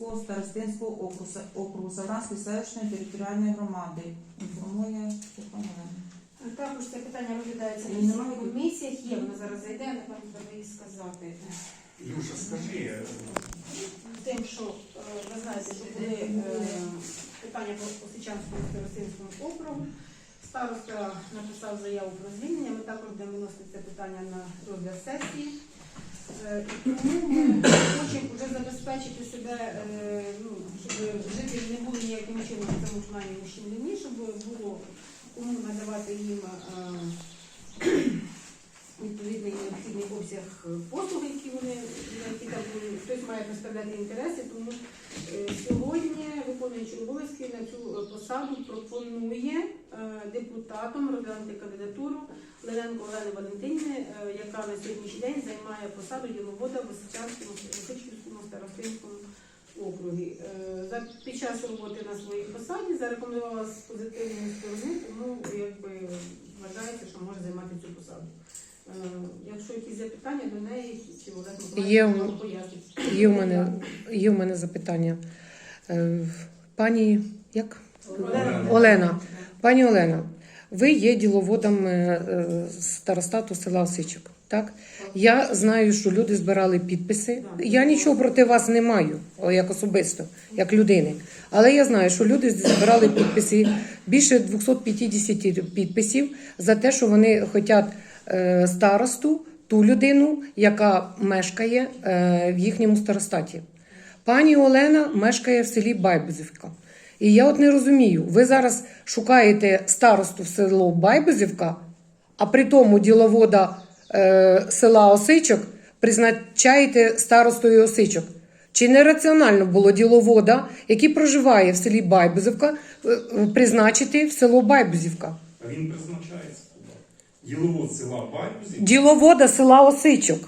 Осичівського старостинського округу, округу Савранської селищної територіальної громади. Інформує Степан Також це питання розглядається на всіх комісіях. Є, вона зараз зайде, напевно, треба їй сказати. Люша, скажи, е, Тим, що е, ви знаєте, що були е, питання по Осичанському старостинському округу. Староста написав заяву про звільнення. Ми також будемо виносити це питання на розгляд сесії. Е, І тому ми хочемо вже забезпечити себе, е, ну, щоб жителі не були ніяким чином плані ущемлені, щоб було кому надавати їм е, відповідний необхідний обсяг послуг, які вони які там хтось має представляти інтереси. Тому е, сьогодні виконуючий обов'язки на цю е, посаду пропонує е, депутатам розглянути кандидатуру Лененко Олени Валентинівни, е, яка на сьогоднішній день займає посаду діловода в Осичківському старостинському округі. Е, За під час роботи на своїй посаді зарекомендувала з позитивної сторони, тому якби вважається, що може займати цю посаду. Е, Якщо якісь запитання до неї, чи Олег Є Миколаївич пояснить. Є в мене, є в мене запитання. Е, Пані, як? Олена. Олена. Пані Олена, ви є діловодом е, е, старостату села Осичок. Так? Я знаю, що люди збирали підписи. Я нічого проти вас не маю, о, як особисто, як людини. Але я знаю, що люди збирали підписи, більше 250 підписів за те, що вони хочуть старосту, ту людину, яка мешкає е, в їхньому старостаті. Пані Олена мешкає в селі Байбузівка. І я от не розумію, ви зараз шукаєте старосту в село Байбузівка, а при тому діловода е, села Осичок призначаєте старостою Осичок. Чи не раціонально було діловода, який проживає в селі Байбузівка, е, е, призначити в село Байбузівка? він призначається. Діловод села Байбузі. Діловода села Осичок.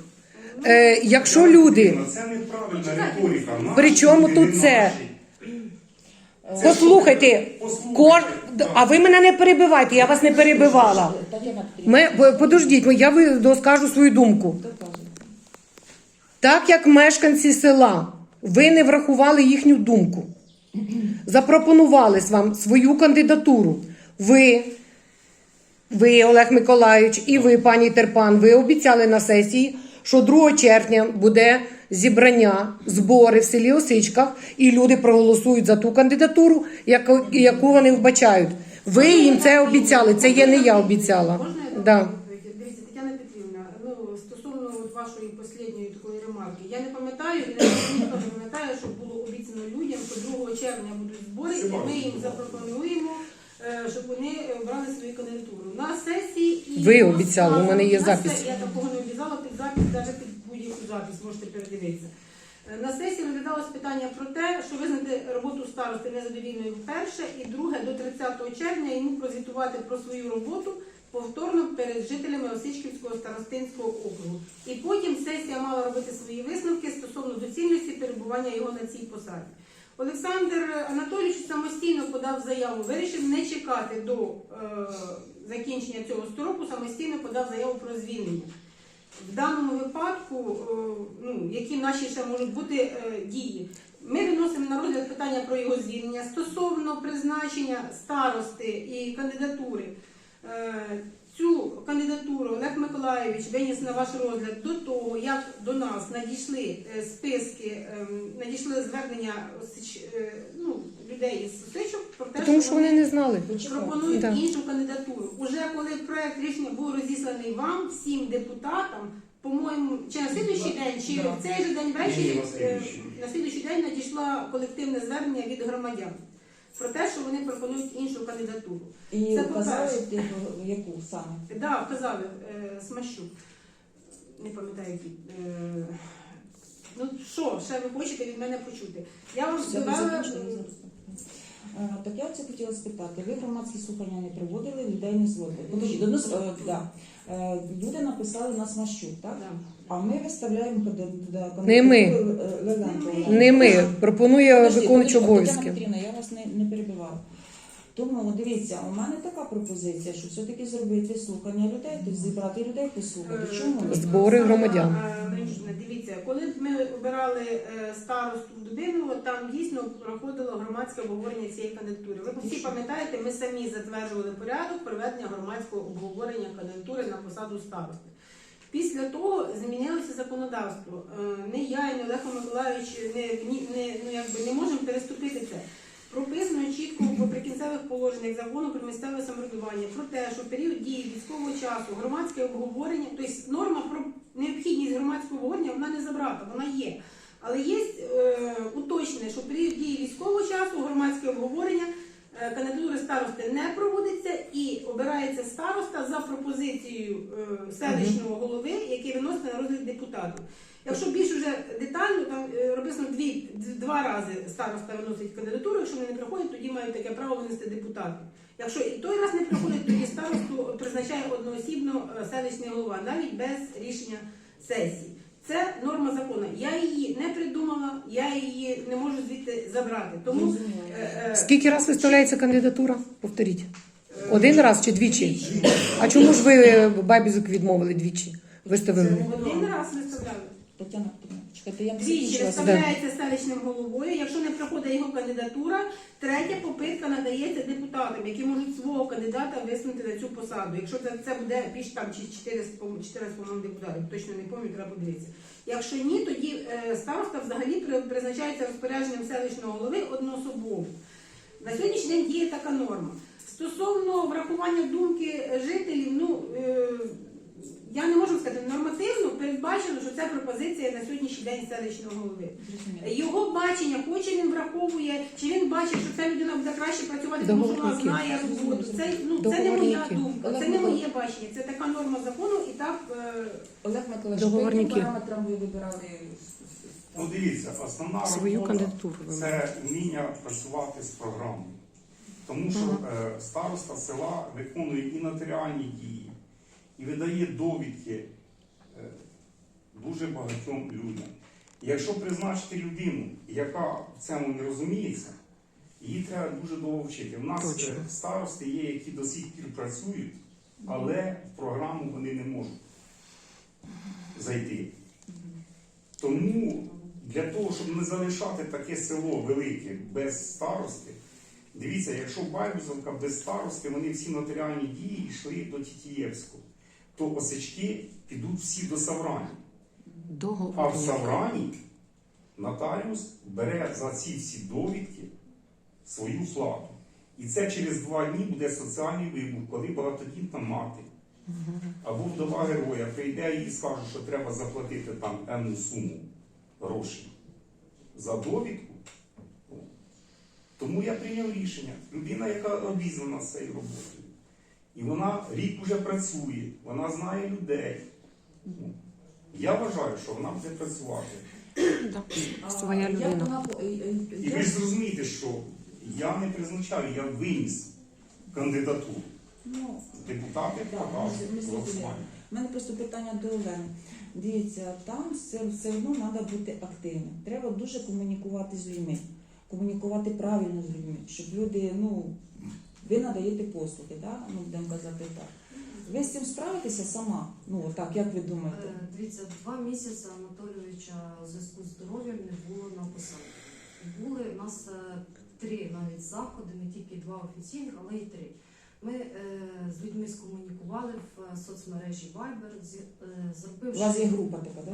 Е, якщо люди. Це неправильна риторика. Наші При чому люди, тут не це? наші. Це Послухайте, кож... а ви мене не перебивайте, я вас не перебивала. Тетяна Петрівна. Ми, подождіть, я ви- скажу свою думку. Так як мешканці села, ви не врахували їхню думку, запропонували вам свою кандидатуру. Ви, ви, Олег Миколаївич, і ви, пані Терпан, ви обіцяли на сесії, що 2 червня буде зібрання, збори в селі Осичках, і люди проголосують за ту кандидатуру, яку, яку вони вбачають. Ви їм це обіцяли. Це є не я обіцяла. Можна я Да. Дивіться, Тетяна Петрівна, ну стосовно от вашої останньої такої ремарки, я не пам'ятаю, ніхто не пам'ятає, що було обіцяно людям, що 2 червня будуть збори, і ми їм запропонуємо, щоб вони е, брали свою кандидатуру. На сесії і Ви обіцяли, у мене є запис. Я такого не обіцяла, під запис, навіть під будь-яку запис можете передивитися. Е, На сесії розглядалось питання про те, що визнати роботу старости незадовільною вперше, і друге до 30 червня йому прозвітувати про свою роботу повторно перед жителями Осичківського старостинського округу. І потім сесія мала робити свої висновки стосовно доцільності перебування його на цій посаді. Олександр Анатолійович самостійно подав заяву, вирішив не чекати до е, закінчення цього строку, самостійно подав заяву про звільнення. В даному випадку, е, ну, які наші ще можуть бути е, дії? Ми виносимо на розгляд питання про його звільнення стосовно призначення старости і кандидатури. Е, Цю кандидатуру Олег Миколаєвич виніс на ваш розгляд до того, як до нас надійшли е, списки, ем, надійшли звернення е, ну, людей із Сосичок про те, Тому що вони не знали. пропонують Да. іншу кандидатуру. Уже коли проект рішення був розісланий вам, всім депутатам, по-моєму, чи на слідуючий день, чи в цей же день ввечері, на е, на слідуючий день надійшло колективне звернення від громадян про те, що вони пропонують іншу кандидатуру. І Це вказали, типу, яку саме? Да, вказали е, Смащук. Не пам'ятаю які. Е, ну що, ще ви хочете від мене почути? Я вам зараз? Е, Так я це хотіла спитати. Ви громадські слухання не проводили, людей не зводили. Подожди, до нас, е, да. Е, Люди написали на Смащук, так? Да. А ми виставляємо кандидатуру Не ми. Леленко. Не Не ми. Пропонує Подожди, виконуючий обов'язки. Петрівна, я вас не, не перебивала. Тому дивіться, у мене така пропозиція, що все-таки зробити слухання людей, тобто зібрати людей послухати. Е, Чому ні? Збори громадян. Е, Дивіться, коли ми обирали е, старосту в Дубиново, там дійсно проходило громадське обговорення цієї кандидатури. Ви всі пам'ятаєте, ми самі затверджували порядок проведення громадського обговорення кандидатури на посаду старости. Після того змінилося законодавство. Е, Не я і не Олег Миколаївич не, ні- не, ну, якби не можемо переступити це. Прописано чітко в прикінцевих положеннях закону про місцеве самоврядування про те, що період дії військового часу громадське обговорення, тобто норма про необхідність громадського обговорення, вона не забрата, вона є. Але є е, уточнене, що період дії військового часу громадське обговорення е, кандидатури старости не проводиться і обирається староста пропозицією е, селищного голови, який виносить на розгляд депутатів. Якщо більш вже детально, там е, написано дві, два рази староста виносить кандидатуру, якщо вони не приходять, тоді мають таке право винести депутати. Якщо і той раз не приходить, тоді старосту призначає одноосібно е, селищний голова, навіть без рішення сесії. Це норма закону. Я її не придумала, я її не можу звідти забрати. Тому е, е, Скільки раз виставляється кандидатура? Повторіть. Один раз чи двічі? А чому ж ви Бабізок відмовили двічі? Виставили? один раз виставляли. Тетяна чекайте, я не Двічі закінчила. виставляється селищним головою. Якщо не проходить його кандидатура, третя попитка надається депутатам, які можуть свого кандидата висунути на цю посаду. Якщо це, це буде більш там чи 4, 4 по-моєму, депутатів, точно не пам'ятаю, треба подивитися. Якщо ні, тоді е, староста взагалі при- призначається розпорядженням селищного голови одноособово. На сьогоднішній день діє така норма. Стосовно врахування думки жителів, ну е, я не можу сказати, нормативно передбачено, що це пропозиція на сьогоднішній день селищного голови. Його бачення, хоче він враховує, чи він бачить, що ця людина буде краще працювати, тому що вона знає роботу. Це, ну, це не моя думка, це не моє бачення. Це така норма закону, і так е, Олег Миколаївич, Договорники. яким параметрам ви вибирали? Ну дивіться, основна Свою робота кандидатуру це вміння працювати з програмою. Тому що е, староста села виконує і нотаріальні дії, і видає довідки е, дуже багатьом людям. І якщо призначити людину, яка в цьому не розуміється, її треба дуже довго вчити. У нас Точно. е, старости є, які до сих пір працюють, але в програму вони не можуть зайти. Тому для того, щоб не залишати таке село велике без старости, дивіться, якщо Байбузовка без старости, вони всі нотаріальні дії йшли до Тітієвського, то осечки підуть всі до Саврані. А в Саврані нотаріус бере за ці всі довідки свою плату. І це через два дні буде соціальний вибух, коли багатодітна мати або вдова героя прийде і скаже, що треба заплатити там певну суму грошей за довідку. Тому я прийняв рішення. Людина, яка обізнана з цією роботою. І вона рік уже працює, вона знає людей. Я вважаю, що вона буде працювати. Своя людина. е, е, І ви ж зрозумієте, що я не призначаю, я виніс кандидатуру. Ну, Депутати покажуть голосування. У мене просто питання до Олени. Дивіться, там все, все одно треба бути активним. Треба дуже комунікувати з людьми, комунікувати правильно з людьми, щоб люди, ну, ви надаєте послуги, да? ну, будемо казати так. Ви з цим справитеся сама? Ну, так, як ви думаєте? Е, Дивіться, два місяці Анатолійовича в зв'язку з здоров'ям не було на посаді. Були у нас е, три навіть заходи, не тільки два офіційних, але й три. Ми е, з людьми скомунікували в е, соцмережі Viber, з- е, У зробивши, вас є група така, так?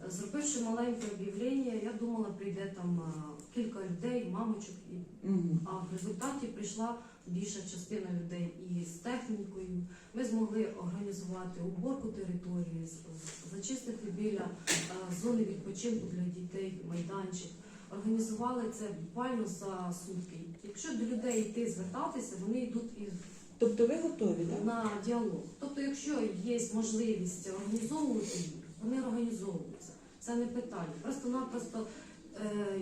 так, зробивши маленьке об'явлення, я думала, прийде там е, кілька людей, мамочок і Мгм. а в результаті прийшла більша частина людей і з технікою. Ми змогли організувати уборку території, зачистити біля е, зони відпочинку для дітей майданчик. Організували це буквально за сутки. Якщо до людей йти звертатися, вони йдуть і Тобто ви готові, так? на діалог. Тобто, якщо є можливість організовувати вони організовуються. Це не питання. Просто-напросто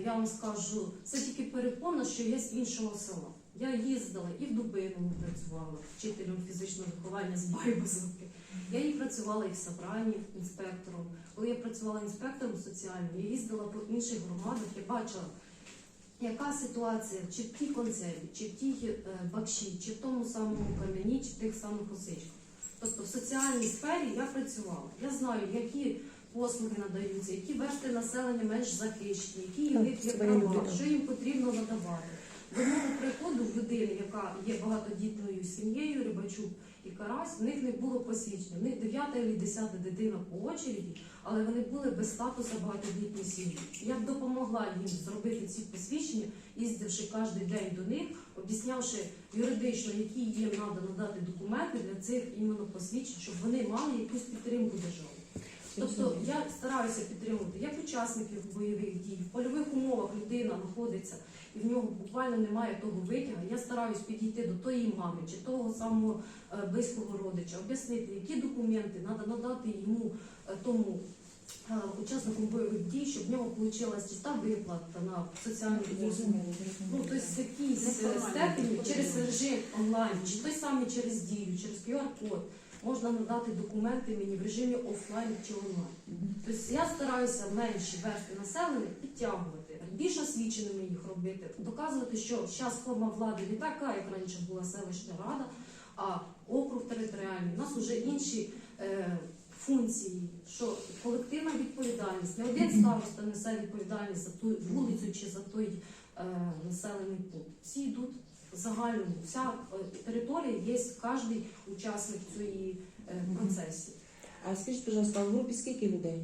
я вам скажу, це тільки перепона, що є з іншого села. Я їздила і в Дубиному працювала вчителем фізичного виховання з Байбузовки. Я і працювала і в Сабрані інспектором. Коли я працювала інспектором соціальним, я їздила по інших громадах, я бачила яка ситуація, чи в тій консерві, чи в тій е, бакші, чи в тому самому кам'яні, чи в тих самих осичках. Тобто в соціальній сфері я працювала. Я знаю, які послуги надаються, які версти населення менш захищені, які в них є своя права, що їм потрібно надавати. До мого приходу в людини, яка є багатодітною сім'єю, Рибачук і Карась, в них не було посвідчення. В них 9 і 10 дитина по очереді, але вони були без статусу багатодітної сім'ї. Я б допомогла їм зробити ці посвідчення, їздивши кожен день до них, об'яснявши юридично, які їм треба надати документи для цих іменно посвідчень, щоб вони мали якусь підтримку держави. Тобто я стараюся підтримувати як учасників бойових дій, в польових умовах людина знаходиться і в нього буквально немає того витягу. Я стараюсь підійти до тої мами чи того самого е, близького родича, об'яснити, які документи треба надати йому е, тому е, учаснику бойових дій, щоб в нього вийшла чиста виплата на соціальну послугу. Зрозуміло, Ну, тобто в якійсь степені через режим онлайн, чи той самий через дію, через QR-код можна надати документи мені в режимі офлайн чи онлайн. Тобто я стараюся менші версти населення підтягувати, більш освіченими їх робити, доказувати, що зараз форма влади не така, як раніше була селищна рада, а округ територіальний. У нас вже інші е, функції, що колективна відповідальність. Не один староста несе відповідальність за ту вулицю чи за той е, населений пункт. Всі йдуть загальному. Вся е, територія є кожен учасник цієї е, процесії. А скажіть, пожалуйста, в групі скільки людей?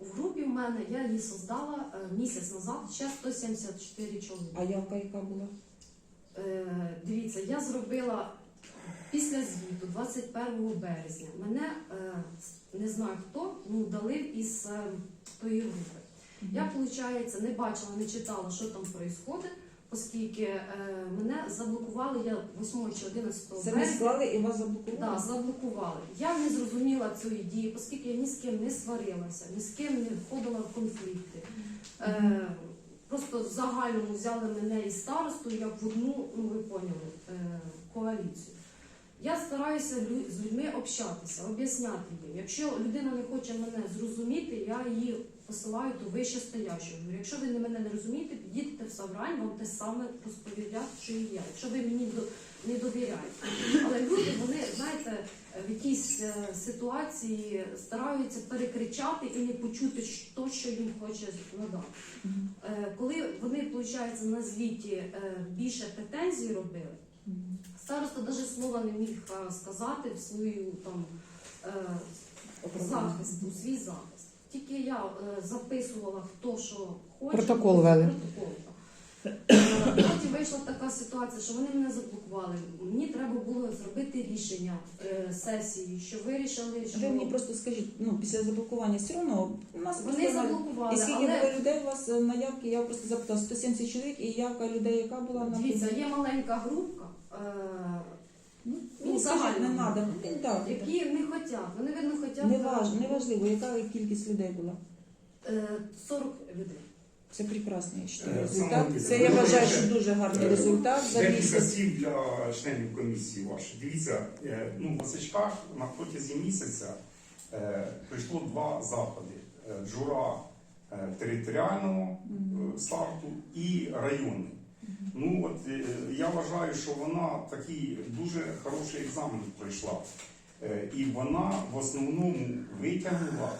В групі в мене я її создала е, місяць назад, ще 174 чоловіки. А явка яка була? Е, дивіться, я зробила після звіту 21 березня. Мене е, не знаю хто, ну дали із е, тої групи. Я, виходить, не бачила, не читала, що там відбувається, оскільки е, мене заблокували я 8 чи 11 Це березня. склали і вас заблокували? Да, заблокували. Я не зрозуміла цієї дії, оскільки я ні з ким не сварилася, ні з ким не входила в конфлікти. Е, просто в загальному взяли мене і старосту як в одну, ну ви поняли, е, коаліцію. Я стараюся з людьми общатися, об'ясняти їм. Якщо людина не хоче мене зрозуміти, я її посилаю до вище стоящого. Якщо ви мене не розумієте, підійдете в Саврань, вам те саме розповідять, що і я. Якщо ви мені не довіряєте. Але люди, вони, знаєте, в якійсь е, ситуації стараються перекричати і не почути то, що їм хоче надати. Е, Коли вони, виходить, на звіті е, більше претензій робили. Староста навіть слова не міг е, сказати в свою там е, захист, у свій захист. Тільки я е, записувала хто що хоче. Протокол вели. Протокол. Потім вийшла така ситуація, що вони мене заблокували. Мені треба було зробити рішення е, сесії, що вирішили, що Ви мені просто скажіть, ну після заблокування все одно у нас вони просто заблокували. І скільки але... було людей у вас е, на явки? Я просто запитала 170 чоловік, і явка людей, яка була на Дивіться, є маленька групка, е, Ну, Ну, ну, не загально. Ну, так, які не хочуть. Вони видно хочуть не важ, не важливо, яка кількість людей була. е, 40 людей. Це прекрасний я вважаю, Е, результат. Це я вважаю, що дуже гарний Е, результат за Декілька місяць. слів для членів комісії вашої. Дивіться, е, ну, в Осичках на протязі місяця е, прийшло два заходи: Е, джура е, територіального е, старту і районний. Ну от е, я вважаю, що вона такий дуже хороший екзамен пройшла. Е, І вона в основному витягнула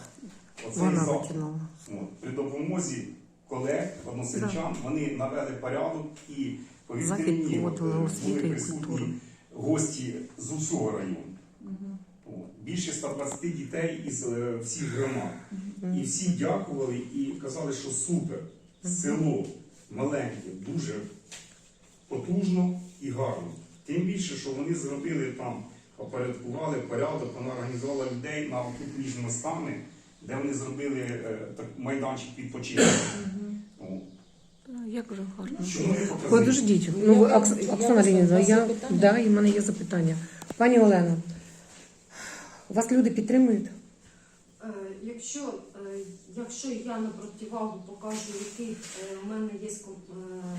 оцей Вона заход. витягнула. От, при допомозі колег, односельчан, вони навели порядок і повірте мені, освіту були присутні гості з усього району. От, більше 120 дітей із е, всіх громад. Мгм. І всі дякували і казали, що супер, село маленьке, дуже потужно і гарно. Тим більше, що вони зробили там, опорядкували порядок, вона організувала людей на між мостами, де вони зробили е, так, майданчик відпочинку. Як же гарно. Чому не показати? Подождіть, ну ви, Окс- Оксана я я, да, і в мене є запитання. Пані Олено, вас люди підтримують? Е, Якщо, якщо я на противагу покажу, яких е, в мене є е,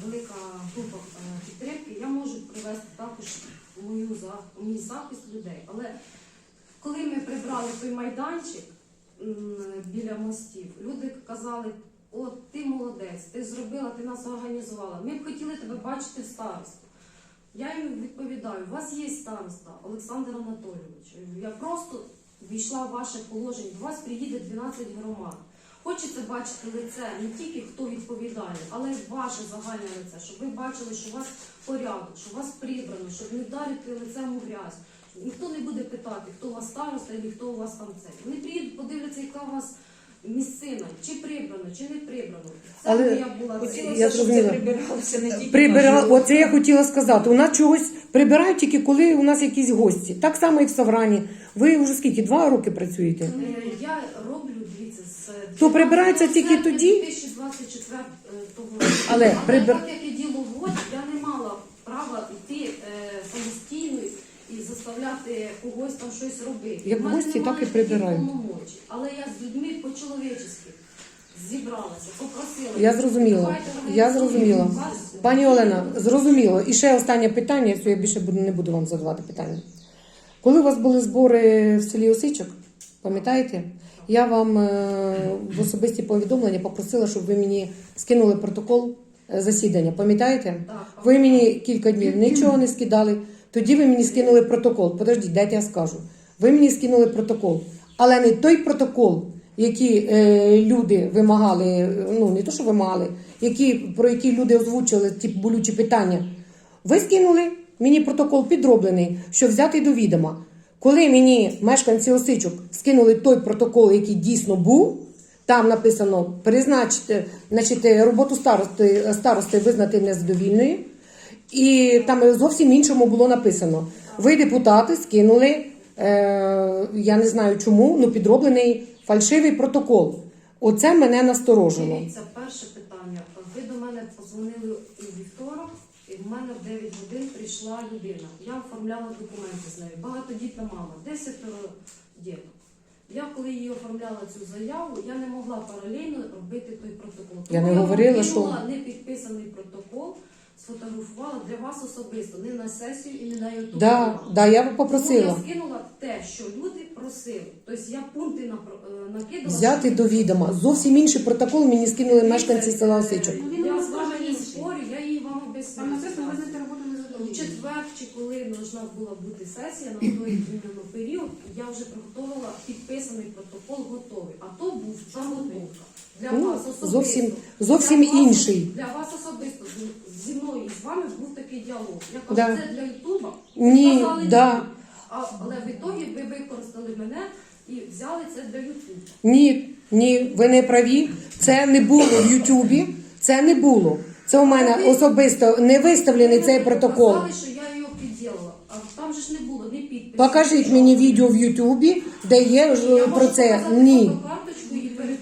велика група е, підтримки, я можу привести також мою мій захист людей. Але коли ми прибрали той майданчик біля мостів, люди казали, от ти молодець, ти зробила, ти нас організувала. Ми б хотіли тебе бачити в старосту. Я їм відповідаю, у вас є староста Олександр Анатолійович. Я просто війшла в ваше положення. До вас приїде 12 громад. Хочеться бачити лице не тільки хто відповідальний, але й ваше загальне лице, щоб ви бачили, що у вас порядок, що у вас прибрано, щоб не вдарити лицем у грязь. Ніхто не буде питати, хто у вас староста і хто у вас там це. Вони приїдуть, подивляться, яка у вас місцина, чи прибрано, чи не прибрано. Це Але моя була Я Хотілося, щоб це прибиралося не тільки Прибирала, оце я хотіла сказати. У нас чогось прибирають тільки коли у нас якісь гості. Так само і в Саврані. Ви вже скільки? Два роки працюєте? Е, Я роблю, дивіться, з То прибирається тільки тоді? 2024 року. Але прибир- так як я діловод, я не мала права йти е, самостійно і заставляти когось там щось робити. Як У мене гості, немає так і таких прибирають. Але я з людьми по-чоловічески зібралася, попросила. Я зрозуміла. «Давайте Я організуємо зрозуміла. вас». Пані Олена, зрозуміло. І ще останнє питання, все, я більше буду- не буду вам задавати питання. Коли у вас були збори в селі Осичок, пам'ятаєте? Я вам е, в особисті повідомлення попросила, щоб ви мені скинули протокол е, засідання. Пам'ятаєте? Ви мені кілька днів нічого не скидали. Тоді ви мені скинули протокол. Подождіть, дайте я скажу. Ви мені скинули протокол, але не той протокол, який е, люди вимагали, ну не то, що вимагали, які, про які люди озвучили ті болючі питання. Ви скинули мені протокол підроблений, що взятий до відома. Коли мені мешканці Осичок скинули той протокол, який дійсно був, там написано призначити, значить, роботу старости, старости визнати незадовільною. І там зовсім іншому було написано. Ви, депутати, скинули, е, я не знаю чому, ну підроблений фальшивий протокол. Оце мене насторожило. Дивіться, перше питання. Ви до мене позвонили в мене в 9 годин прийшла людина. Я оформляла документи з нею. Багатодітна мама, 10 діток. Я коли її оформляла цю заяву, я не могла паралельно робити той протокол. Я не говорила, вам що- непідписаний протокол, сфотографувала для вас особисто, не на сесію і не на ютуб. Да, да, я Тому я скинула те, що люди просили. Тобто я пункти е, накидала. взяти до відома. Зовсім інший протокол мені скинули мешканці села Осичок. Він Я з вами не спорю, визнати роботу У четвер чи коли должна була бути сесія на той період, я вже приготувала підписаний протокол готовий. А то був самотужка. Для Ну, вас особисто. зовсім- зовсім Для вас- Для вас особисто зі мною і з вами був такий діалог. Я кажу, Да. це для Ютуба. Ні, Сказали да. ні. А, але в ітогі ви використали мене і взяли це для Ютуба. Ні, ні, ви не праві. Це не було в Ютубі. Це не було. Це у мене особисто не виставлений цей протокол. Що я його підділила, а там же ж не було ні підпису. Покажіть мені відео в Ютубі, де є ж про це. Ні.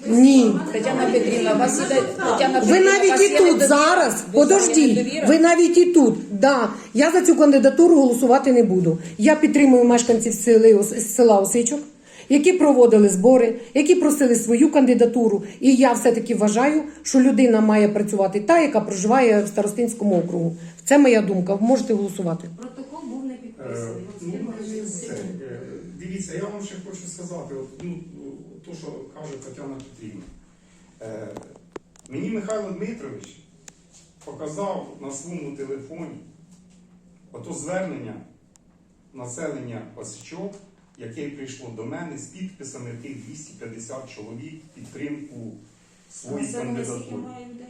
Ні. Тетяна Петрівна, вас є- іде Тетяна Ви Петрівна, навіть вас і є тут недовіра? зараз, Ви подождіть, недовіра? ви навіть і тут. Да, я за цю кандидатуру голосувати не буду. Я підтримую мешканців сели, Ос- села Осичок, які проводили збори, які просили свою кандидатуру. І я все-таки вважаю, що людина має працювати та, яка проживає в Старостинському округу. Це моя думка. Можете голосувати. Протокол був не Е, підписаний. Ну, ви це, живете? е, Дивіться, я вам ще хочу сказати, от, ну, то, що каже Тетяна Петрівна. Е, Мені Михайло Дмитрович показав на своєму телефоні ото звернення населення Осичок, яке прийшло до мене з підписами тих 250 чоловік підтримку має людей?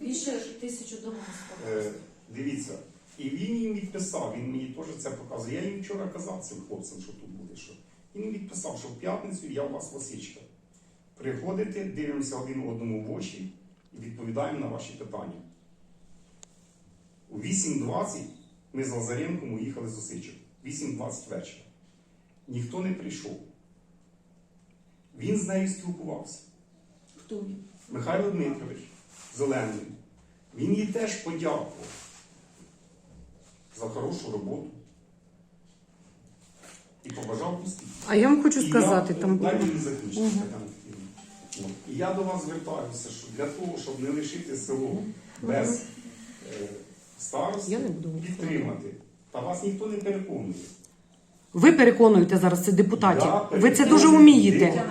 Більше тисячу домов. Е, Дивіться, і він їм відписав, він мені теж це показує. Я їм вчора казав цим хлопцям, що тут буде. Що. Він відписав, що в п'ятницю я у вас Васичка. Приходите, дивимося один одному в очі і відповідаємо на ваші питання. У 8.20 ми з Лазаренком уїхали з Осичок. 8.20 вечора. Ніхто не прийшов. Він з нею спілкувався. Хто він? Михайло Дмитрович Зелений, він їй теж подякував за хорошу роботу і побажав успіхів. А я вам хочу І сказати, я, там було. От. І я до вас звертаюся, що для того, щоб не лишити село без е, старості, підтримати. Та вас ніхто не переконує. Ви переконуєте зараз це депутатів. Я Ви це дуже вмієте.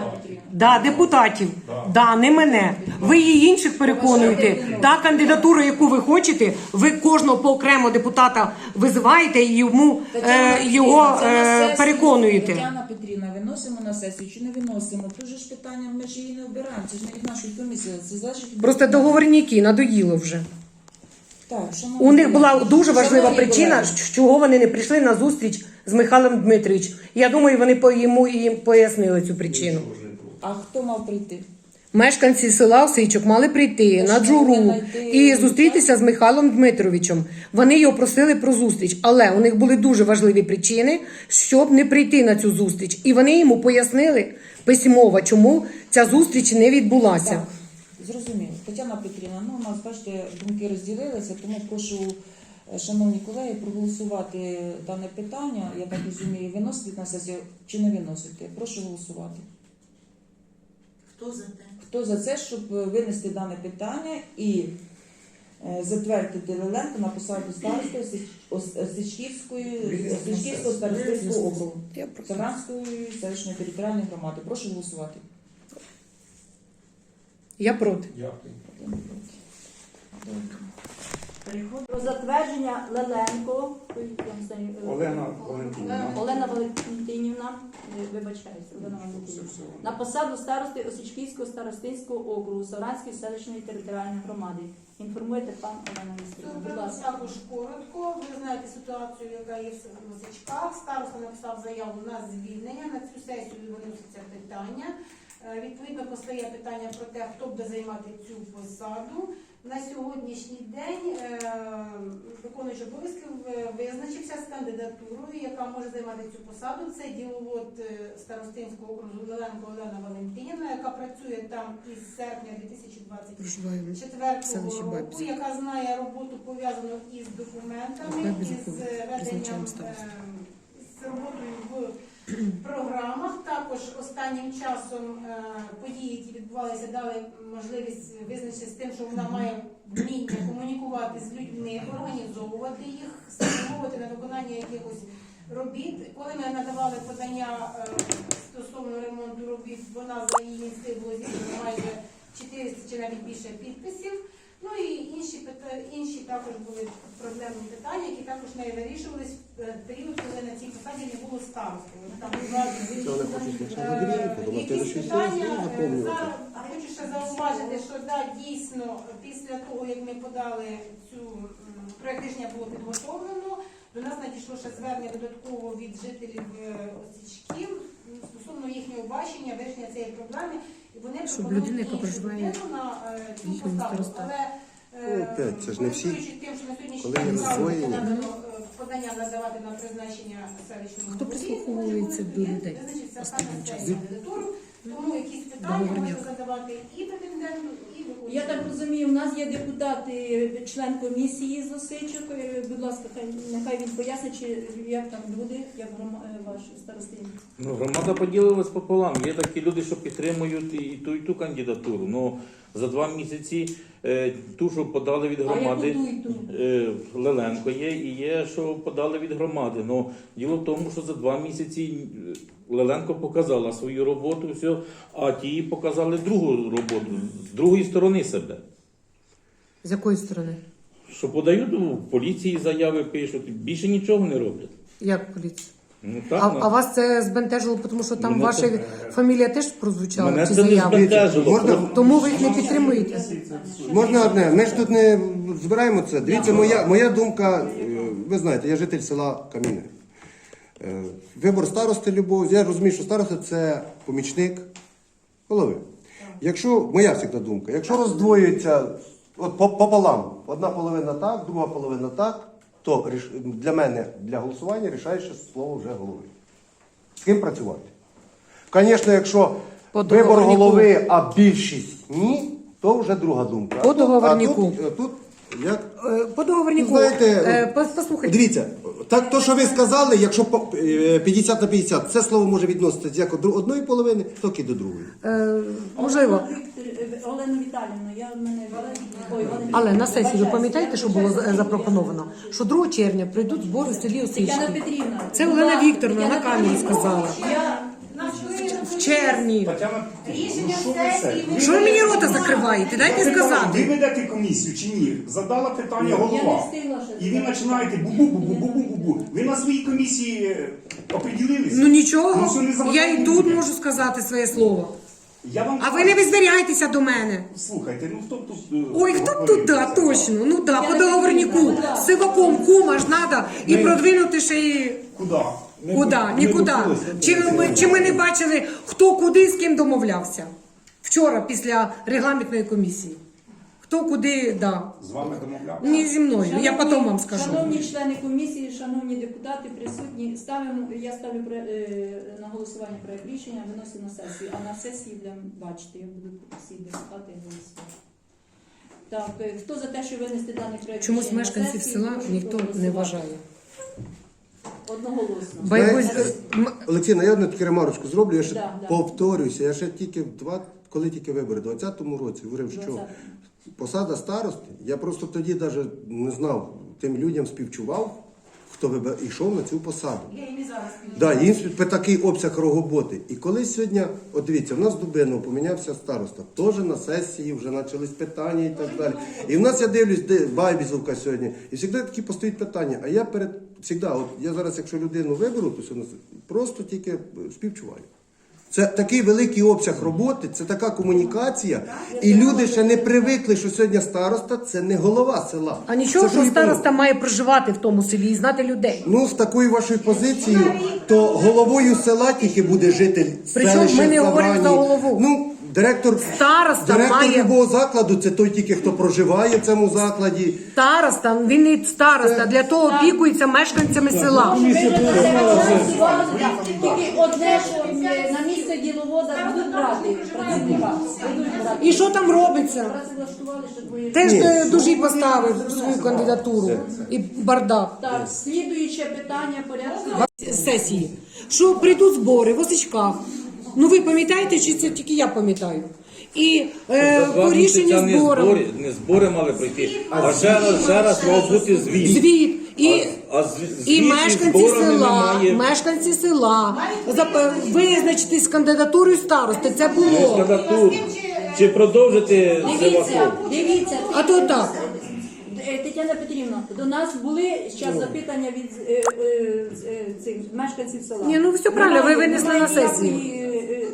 Да, депутатів. Да. Да, не мене. Ви її інших переконуєте. Та кандидатуру, яку ви хочете, ви кожного по окремо депутата визиваєте і йому Тетяна е, його е, переконуєте. Тетяна Петрівна, виносимо на сесію чи не виносимо? Тут же ж питання, ми ж її не обираємо, це ж не від нашої комісії, це залежить. Просто договорняки надоїло вже. Так, шановні У них була дуже важлива шановні причина, колеги, чого вони не прийшли на зустріч з Михайлом Дмитровичем. Я думаю, вони по йому і пояснили цю причину. А хто мав прийти? Мешканці села Осичок мали прийти Тож на джуру і зустрітися з Михайлом Дмитровичем. Вони його просили про зустріч, але у них були дуже важливі причини, щоб не прийти на цю зустріч. І вони йому пояснили письмово, чому ця зустріч не відбулася. Так, зрозуміло. Тетяна Петрівна, ну у нас, бачите, думки розділилися, тому прошу, шановні колеги, проголосувати дане питання. Я так розумію, виносити на сесію чи не виносити. Прошу голосувати. Хто за те? Хто за це, щоб е, винести дане питання і е, затвердити Леленко на посаду старости Осичківського старостинського округу Я селищної територіальної громади. Прошу голосувати. Я проти. Дякую. Переходимо про затвердження Леленко. Е, Олена Валентинівна. Олена Валентинівна, е, вибачаюся, Олена Валентинівна. На посаду старости Осічківського старостинського округу Савранської селищної територіальної громади. Інформуєте пан Олена. Будь ласка. також коротко. Ви знаєте ситуацію, яка є в Музичках. Староста написав заяву на звільнення. На цю сесію виноситься питання. Е, Відповідно, постає питання про те, хто буде займати цю посаду. На сьогоднішній день е, виконуючий обов'язки визначився з кандидатурою, яка може займати цю посаду. Це діловод е, Старостинського округу Леленко Олена Валентинівна, яка працює там із серпня 2020 Проживаю. четвертого року, яка знає роботу пов'язану із документами, із е, веденням з роботою в програмах. Також останнім часом е, події, які відбувалися, дали можливість визначитися з тим, що вона має вміння комунікувати з людьми, організовувати їх, спрямовувати на виконання якихось робіт. Коли ми надавали подання е, стосовно ремонту робіт, вона за її ініціативою було майже 400 чи навіть більше підписів. Ну і інші інші також були проблемні питання, які також не вирішувались в е, період, коли на цій посаді не було старостою. Там е, якісь питання. Е, Зараз хочу ще зауважити, що да, дійсно після того, як ми подали цю м, проект рішення було підготовлено, до нас надійшло ще звернення додатково від жителів Осічків стосовно їхнього бачення, вирішення цієї проблеми. І вони Щоб пропонують людина, яка іншу проживає людину на е, цю їхньому старостаті. Але Ну, е, опять, це ж не всі. користуючись тим, що на сьогоднішній Коли є день надано, е, подання надавати на призначення селищному Хто голові, прислуховується до людей визначиться останнім саме часом? цією кандидатурою. Тому якісь питання Договорняк. можна задавати і претенденту. Я так розумію, у нас є депутат, і член комісії з осичок. Е, Будь ласка, хай нехай він пояснить, чи як там люди, як грома- ваші ваш. Ну, громада поділилась пополам. Є такі люди, що підтримують і ту, і ту кандидатуру. Ну, за два місяці е, ту, що подали від громади, е, Леленко є, і є, що подали від громади. Ну, діло в тому, що за два місяці е, Леленко показала свою роботу, все, а ті показали другу роботу, з другої сторони себе. З якої сторони? Що подають у поліції заяви, пишуть, більше нічого не роблять. Як поліція? Ну, так, А, ну. а вас це збентежило, тому що там Мене ваша це- фамілія теж прозвучала Мене чи це не заява? збентежило. Можна- просто- Тому ви їх не підтримуєте. Можна одне, ми ж тут не збираємо це. Дивіться, моя, моя думка, е, ви знаєте, я житель села Кам'яне. Е, Вибор старости любов, я розумію, що староста це помічник голови. Якщо, моя завжди думка, якщо роздвоюється от по- пополам, одна половина так, друга половина так, то для мене для голосування рішаюче слово вже голови. З ким працювати? Звісно, якщо По вибор голови, а більшість ні, то вже друга думка. По А тут- А тут, тут як Е, По договорнику, Знаєте, е, послухайте. Дивіться, так то, що ви сказали, якщо по- е, 50 на 50, це слово може відноситися як до одної половини, так і до другої. Е, можливо. Олена Віктор- Олена Віталівна, я в мене Ой, Валентина. Але на сесії ви пам'ятаєте, що було е, запропоновано? Що 2 червня прийдуть збори в селі Тетяна Осички. Петрівна. Це Олена Вікторовна на камері сказала. Я червні. Тетяна Рішення ну, що ви сесії це? Що ви мені рота закриваєте? Дайте Ви сказати. ведете комісію чи ні? Задала питання голова. І ви починаєте бу-бу-бу-бу-бу-бу-бу. Ви на своїй комісії е, оприділилися? Ну нічого, Ну, все, не я і тут можу сказати своє слово. Я вам А ви не визвіряйтеся до мене. слухайте, ну хто б тут. е, Ой, хто б говорив тут, да, це? точно. Ну да, по договорнику. З сиваком кума ж надо і продвинути ще і Куди? Куди, нікуди. Чи ми, чи ми не бачили, хто куди з ким домовлявся? Вчора після регламентної комісії. Хто куди, да. З вами домовлявся? Не зі мною, я потім вам скажу. Шановні члени комісії, шановні депутати, присутні, ставимо, я ставлю про- е, на голосування проект рішення, виносимо на сесію, а на сесії будемо бачити, як будуть всі депутати голосувати. Так, е, хто за те, що винести даний проект Чомусь рішення на мешканців сесію, села прошу ніхто не проголосувати. вважає. Одноголосно. Знаєте, м- Олексійна, я одну таку ремарочку зроблю, я ще Да, да. повторююся, я ще тільки в два, коли тільки вибори, в 20-му році говорив, що 20. посада старости, я просто тоді навіть не знав, тим людям співчував, хто йшов на цю посаду. Я і не зараз Да, їм такий обсяг роботи. І коли сьогодні, от дивіться, в нас Дубинов помінявся староста, теж на сесії вже почались питання і так далі. І в нас я дивлюсь, де Байбізовка сьогодні, і завжди такі постають питання. А я перед завжди, от я зараз, якщо людину виберу, то сьогодні просто тільки співчуваю. Це такий великий обсяг роботи, це така комунікація, і люди ще не привикли, що сьогодні староста це не голова села. а нічого, Це що староста староста має проживати в тому селі і знати людей. Ну, з такою вашою позицією, то головою села тільки буде житель Причому ми не говоримо за голову. Ну, директор, Староста директор має- любого закладу це той тільки, хто проживає в цьому закладі. Староста, він не староста, для того опікується мешканцями села. Голосували, тільки одне, що на місце діловода будуть брати працівника. І що там робиться? Теж е, дуже поставив свою кандидатуру і бардак. Так, слідуюче питання порядку. сесії, що прийдуть збори в Осичках. Ну ви пам'ятаєте, чи це тільки я пам'ятаю? І е, За два по місяця рішенню не збору збори, не збори мали пройти, а ще раз, ще раз мав бути звіт. звіт і, А, а звіт, і мешканці зборами села, немає. мешканці села зап- визначитись з кандидатурою старости. Це було. Кандидатур. Чи продовжити Дивіться, дивіться. А то так. Е, Тетяна до нас були зараз запитання від е, е, е, цих мешканців села. Ні, ну, все правильно, ви Немає- винесли немає на сесію. ніякої, е, е,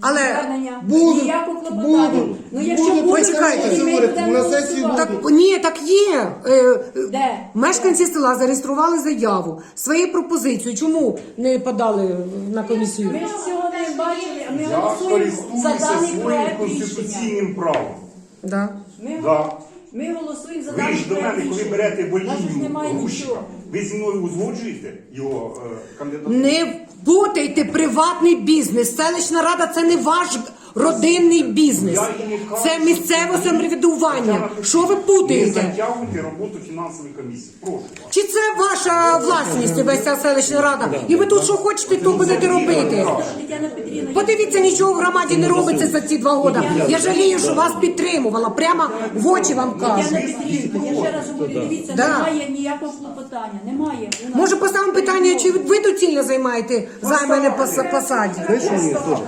Але звернення, Будуть, ніякого клопотання. будуть. Ну, якщо Будуть, будуть, почекайте, тоді ми говорять, будемо на сесії голосувати. так ні, так є. Е, Де? Мешканці села зареєстрували заяву своєю пропозицією. Чому не подали на комісію? Ми ж цього не бачили, а ми Я голосуємо за користуюся даний своїм проект рішення. конституційним правом. Да. Ми, Да. Ми голосуємо за Ви ж до мене, коли берете болінню гуща, ви зі мною узгоджуєте його е, кандидатуру? Не путайте приватний бізнес. Селищна рада це не ваш родинний бізнес. Це місцеве самоврядування. Що ви путаєте? затягуйте роботу фінансової комісії. Прошу вас. Чи це ваша власність, весь ця селищна рада? І ви тут що хочете, то будете робити. Подивіться, нічого в громаді не робиться за ці два роки. Я жалію, що вас підтримувала. Прямо в очі вам кажу. Петрівна, я ще раз говорю, дивіться, Да. немає ніякого клопотання, немає. У нас- Може, поставимо питання, чи ви доцільно займаєте займане пос- посаді? Знаєш, що ні, теж.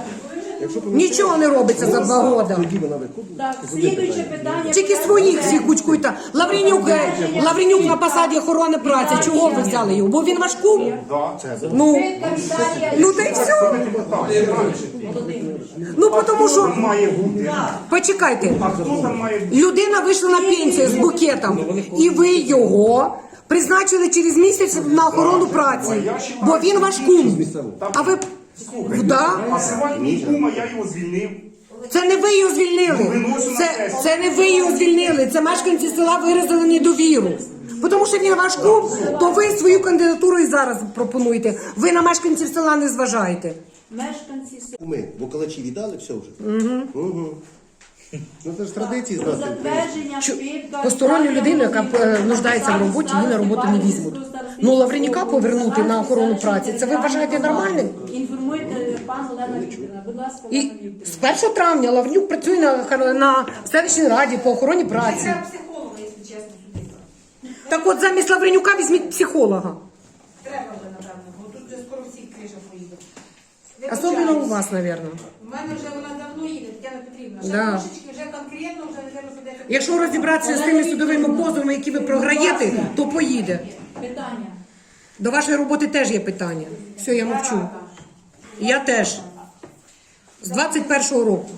Якщо Нічого не робиться за два роки. тоді вона виходить. Так, слідуюче питання. Тільки своїх всі кучкуйте. Лавренюк, е, Лавренюк на посаді охорони праці. Чого ви взяли його? Бо він ваш кум? Ну, ну та й все. Ну, тому що, має бути? почекайте, хто там має бути? людина вийшла на пенсію з букетом, і ви його призначили через місяць на охорону праці, бо він ваш кум. А ви, Слухайте, да? а сьогодні кума я його звільнив. Це не ви його звільнили. Це, це не ви його звільнили. Це мешканці села виразили недовіру. Бо Тому що він ваш клуб, то ви свою кандидатуру і зараз пропонуєте. Ви на мешканців села не зважаєте. Мешканці села. Ми, бо калачі віддали, все вже. Угу. Ну це ж традиції затвердження Чу- списка Посторонню людину, яка е, нуждається в роботі, її на роботу не візьмуть. Ну, Лавренюка повернути на охорону праці, це ви вважаєте нормальним? Інформуйте пан Олена Вікторівна, будь ласка, І Олена Вікторівна. з 1 травня Лавренюк працює на, на селищній раді по охороні праці. Треба психолога, якщо чесно, сюди. Так от замість Лавренюка візьміть психолога. Треба вже, напевно, бо тут вже скоро всі криша поїдуть. Особливо у вас, мабуть. У мене вже вона давно їде, Тетяна Петрівна. Ще Да. трошечки, вже конкретно, вже, не придеться... Якщо розібратися з тими судовими позовами, які ви програєте, то поїде. Питання. До вашої роботи теж є питання. Все, я мовчу. Я теж. З 21-го року.